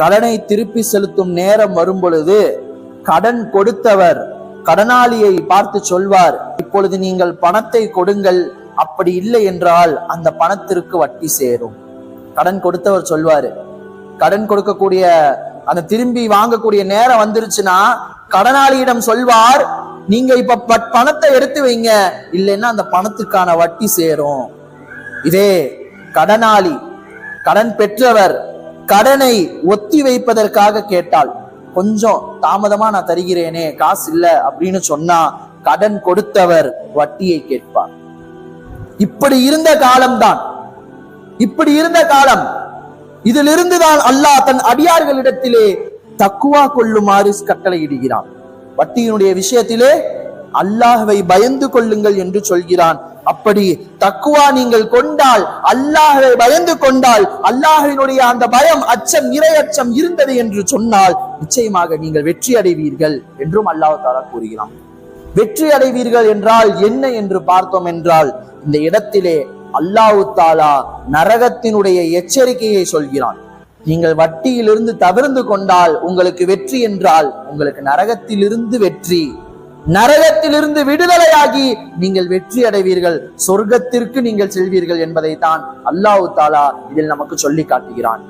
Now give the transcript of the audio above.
கடனை திருப்பி செலுத்தும் நேரம் வரும் பொழுது கடன் கொடுத்தவர் கடனாளியை பார்த்து சொல்வார். இப்பொழுது நீங்கள் பணத்தை கொடுங்கள். அப்படி இல்லை என்றால் அந்த பணத்திற்கு வட்டி சேரும். கடன் கொடுத்தவர் சொல்வாரு. கடன் கொடுக்கக்கூடிய அந்த திரும்பி வாங்கக்கூடிய நேரம் வந்துருச்சுன்னா கடனாளியிடம் சொல்வார் நீங்க இப்ப பணத்தை எடுத்து வைங்க. இல்லைன்னா அந்த பணத்துக்கான வட்டி சேரும். இதே கடனாளி கடன் பெற்றவர் கடனை ஒத்தி வைப்பதற்காக கேட்டால் கொஞ்சம் தாமதமா நான் தருகிறேனே காசு இல்ல அப்படின்னு சொன்னா கடன் கொடுத்தவர் வட்டியை கேட்பார். இப்படி இருந்த காலம்தான். இப்படி இருந்த காலம். இதிலிருந்து தான் அல்லாஹ் தன் அடியார்களிடத்திலே தக்குவா கொள்ளுமாறு கட்டளையிடுகிறான். வட்டியினுடைய விஷயத்திலே அல்லாஹவை பயந்து கொள்ளுங்கள் என்று சொல்கிறான். அப்படி தக்குவா நீங்கள் கொண்டால் அல்லாஹவை பயந்து கொண்டால் அல்லாஹினுடைய அந்த பயம் அச்சம் இரையச்சம் இருந்தது என்று சொன்னால் நிச்சயமாக நீங்கள் வெற்றி அடைவீர்கள் என்றும் அல்லாஹ் தாலா கூறுகிறான். வெற்றி அடைவீர்கள் என்றால் என்ன என்று பார்த்தோம் என்றால் இந்த இடத்திலே அல்லாஹு தாலா நரகத்தினுடைய எச்சரிக்கையை சொல்கிறான். நீங்கள் வட்டியிலிருந்து தவிர்ந்து கொண்டால் உங்களுக்கு வெற்றி என்றால் உங்களுக்கு நரகத்திலிருந்து வெற்றி நரகத்திலிருந்து விடுதலையாகி நீங்கள் வெற்றி அடைவீர்கள். சொர்க்கத்திற்கு நீங்கள் செல்வீர்கள் என்பதை தான் அல்லாஹு தாலா இதில் நமக்கு சொல்லி காட்டுகிறான்.